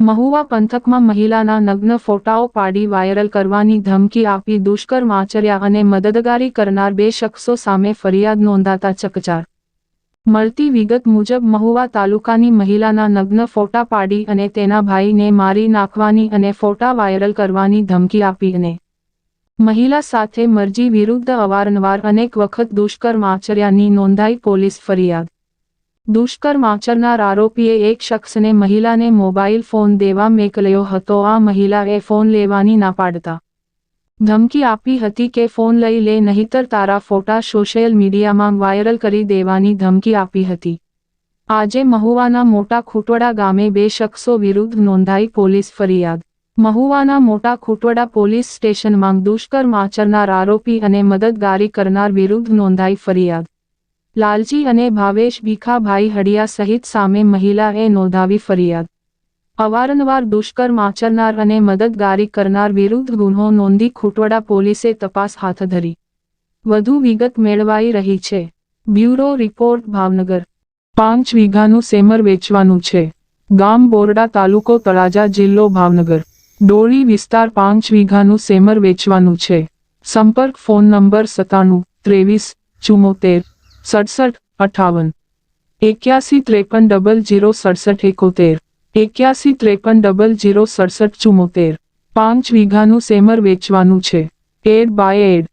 મહુવા પંથકમાં મહિલાના નગ્ન ફોટાઓ પાડી વાયરલ કરવાની ધમકી આપી દુષ્કર્મ આચર્યા અને મદદગારી કરનાર બે શખ્સો સામે ફરિયાદ નોંધાતા ચકચાર. મળતી વિગત મુજબ મહુવા તાલુકાની મહિલાના નગ્ન ફોટા પાડી અને તેના ભાઈને મારી નાખવાની અને ફોટા વાયરલ કરવાની ધમકી આપી અને મહિલા સાથે મરજી વિરુદ્ધ અવારનવાર અનેક વખત દુષ્કર્મ આચર્યાની નોંધાઈ પોલીસ ફરિયાદ. દુષ્કર્મ આચરનાર આરોપીએ એક શખ્સને મહિલાને મોબાઈલ ફોન દેવા મેકલ્યો હતો. આ મહિલાએ ફોન લેવાની ના પાડતા ધમકી આપી હતી કે ફોન લઈ લે, નહીતર તારા ફોટા સોશિયલ મીડિયામાં વાયરલ કરી દેવાની ધમકી આપી હતી. આજે મહુવાના મોટા ખૂટવડા ગામે બે શખ્સો વિરુદ્ધ નોંધાઈ પોલીસ ફરિયાદ. મહુવાના મોટા ખૂટવડા પોલીસ સ્ટેશનમાં દુષ્કર્મ આચરનાર આરોપી અને મદદગારી કરનાર વિરુદ્ધ નોંધાઈ ફરિયાદ. લાલજી અને ભાવેશ ભીખાભાઈ હડિયા સહિત સામે મહિલાએ નોંધાવી ફરિયાદ. અવારનવાર દુષ્કર્મ આચરનાર અને મદદગારી કરનાર વિરુદ્ધ ગુન્હો નોંધી ખૂટવડા પોલીસે તપાસ હાથ ધરી. વધુ વિગત મેળવાઈ રહી છે. Bureau report, Bhavnagar. પાંચ વીઘાનું સેમર વેચવાનું છે. ગામ બોરડા તાલુકો તળાજા જિલ્લો ભાવનગર. ડોળી વિસ્તાર પાંચ વીઘાનું સેમર વેચવાનું છે. સંપર્ક ફોન નંબર સત્તાણું, ત્રેવીસ ચુમ્મોતેર સડસઠ, અઠાવન. એક્યાસી, ત્રેપન, ડબલ જીરો, સડસઠ, એકોતેર. એક્યાસી, ત્રેપન, ડબલ જીરો, સડસઠ ચુમ્મોતેર પાંચ વીઘાનું સેમર વેચવાનું છે. એડ બાય એડ.